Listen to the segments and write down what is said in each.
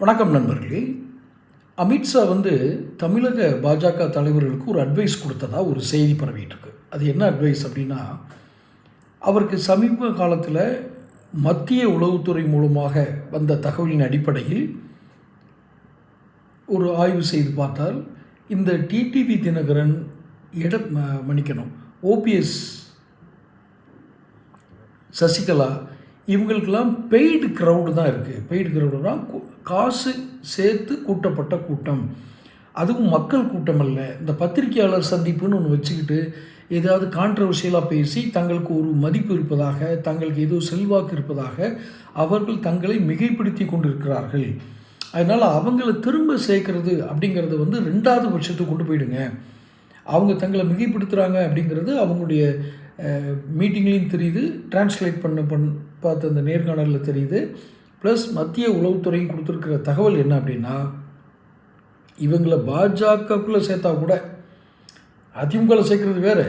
வணக்கம் நண்பர்களே. அமித்ஷா வந்து தமிழக பாஜக தலைவர்களுக்கு ஒரு அட்வைஸ் கொடுத்ததா ஒரு செய்தி பரவிட்டு இருக்கு அது என்ன அட்வைஸ் அப்படின்னா அவருக்கு சமீப காலத்தில் மத்திய உளவுத்துறை மூலமாக வந்த தகவலின் அடிப்படையில் ஒரு ஆய்வு செய்து பார்த்தால் இந்த டிடிவி தினகரன் இட மன்னிக்கணும் ஓபிஎஸ் சசிகலா இவங்களுக்கெல்லாம் பெய்டு க்ரௌடு தான் இருக்குது பெய்டு க்ரௌடுனா காசு சேர்த்து கூட்டப்பட்ட கூட்டம். அதுவும் மக்கள் கூட்டம் அல்ல. இந்த பத்திரிகையாளர் சந்திப்புன்னு ஒன்று வச்சுக்கிட்டு ஏதாவது கான்ட்ரவர்ஷியலாக பேசி தங்களுக்கு ஒரு மதிப்பு இருப்பதாக தங்களுக்கு ஏதோ செல்வாக்கு இருப்பதாக அவர்கள் தங்களை மிகைப்படுத்தி கொண்டிருக்கிறார்கள். அதனால் அவங்கள திரும்ப சேர்க்கறது அப்படிங்கிறத வந்து ரெண்டாவது பட்சத்துக்கு கொண்டு போயிடுங்க. அவங்க தங்களை மிகைப்படுத்துகிறாங்க அப்படிங்கிறது அவங்களுடைய மீட்டிங்லேயும் தெரியுது டிரான்ஸ்லேட் பண்ண பண் பார்த்த அந்த நேர்காணலில் தெரியுது. ப்ளஸ் மத்திய உளவுத்துறையும் கொடுத்துருக்கிற தகவல் என்ன அப்படின்னா இவங்களை பாஜகக்குள்ளே சேர்த்தா கூட அதிமுகவில் சேர்க்குறது வேறு.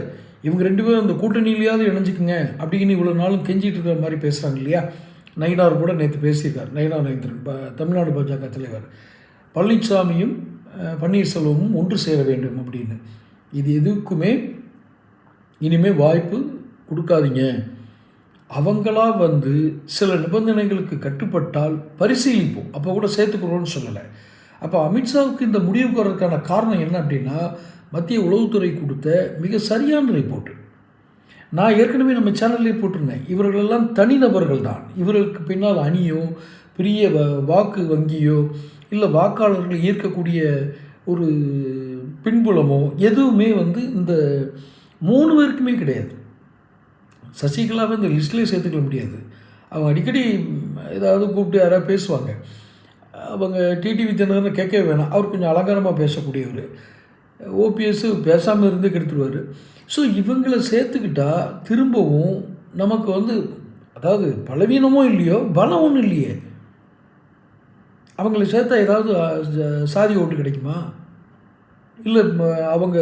இவங்க ரெண்டு பேரும் அந்த கூட்டணியிலையாவது இணைஞ்சிக்குங்க அப்படின்னு இவ்வளோ நாளும் கெஞ்சிட்டு இருக்கிற மாதிரி பேசுகிறாங்க இல்லையா? நயினார் கூட நேற்று பேசியிருக்கார் நயினார் நயந்திரன் ப தமிழ்நாடு பாஜக தலைவர். பழனிசாமியும் பன்னீர்செல்வமும் ஒன்று சேர வேண்டும் அப்படின்னு. இது எதுக்குமே இனிமேல் வாய்ப்பு கொடுக்காதீங்க. அவங்களா வந்து சில நிபந்தனைகளுக்கு கட்டுப்பட்டால் பரிசீலிப்போம். அப்போ கூட சேர்த்துக்கிறோன்னு சொல்லலை. அப்போ அமித்ஷாவுக்கு இந்த முடிவுக்கு வர்றதுக்கான காரணம் என்ன அப்படின்னா மத்திய உளவுத்துறை கொடுத்த மிக சரியான ரிப்போர்ட்டு நான் ஏற்கனவே நம்ம சேனல்லே போட்டிருந்தேன். இவர்களெல்லாம் தனிநபர்கள் தான். இவர்களுக்கு பின்னால் அணியோ பெரிய வ- வாக்கு வங்கியோ இல்லை வாக்காளர்கள் ஈர்க்கக்கூடிய ஒரு பின்புலமோ எதுவுமே வந்து இந்த மூணு பேருக்குமே கிடையாது. சசிகலாவை இந்த லிஸ்ட்லேயே சேர்த்துக்க முடியாது. அவங்க அடிக்கடி ஏதாவது கூப்பிட்டு யாராவது பேசுவாங்க. அவங்க டிடிவி தினகரன் கேட்கவே வேணாம். அவர் கொஞ்சம் அலங்காரமாக பேசக்கூடியவர். ஓபிஎஸ் பேசாமல் இருந்து கெடுத்துருவார். ஸோ இவங்களை சேர்த்துக்கிட்டா திரும்பவும் நமக்கு வந்து அதாவது பலவீனமோ இல்லையோ பலம் ஒன்றும் இல்லையே. அவங்களை சேர்த்தா ஏதாவது சாதி ஓட்டு கிடைக்குமா? இல்லை அவங்க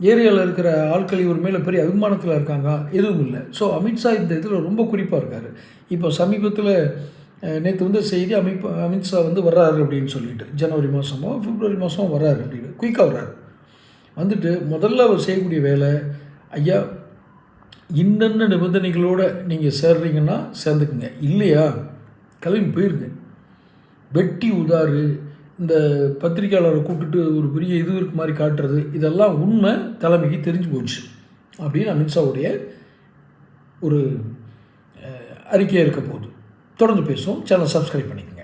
ஏரியாவில் இருக்கிற ஆட்கள் இவர் மேலே பெரிய அபிமானத்தில் இருக்காங்க எதுவும் இல்லை. ஸோ அமித்ஷா இந்த இதில் ரொம்ப குறிப்பாக இருக்கார். இப்போ சமீபத்தில் நேற்று வந்து செய்தி அமிப் அமித்ஷா வந்து வர்றாரு அப்படின்னு சொல்லிட்டு ஜனவரி மாதமோ பிப்ரவரி மாதமோ வர்றாரு அப்படின்னு குயிக்காக வர்றாரு. வந்துட்டு முதல்ல அவர் செய்யக்கூடிய வேலை ஐயா இன்னென்ன நிபந்தனைகளோடு நீங்கள் சேர்றீங்கன்னா சேர்ந்துக்குங்க. இல்லையா? கிளம்பி போயிருங்க. வெட்டி உதாறு இந்த பத்திரிக்கையாளரை கூப்பிட்டுட்டு ஒரு பெரிய இது இருக்க மாதிரி காட்டுறது இதெல்லாம் உண்மை தலைமைக்கு தெரிஞ்சு போச்சு அப்படின்னு அமித்ஷாவுடைய ஒரு அறிக்கையாக இருக்க போகுது. தொடர்ந்து பேசுவோம். சேனல் சப்ஸ்கிரைப் பண்ணிக்கணும்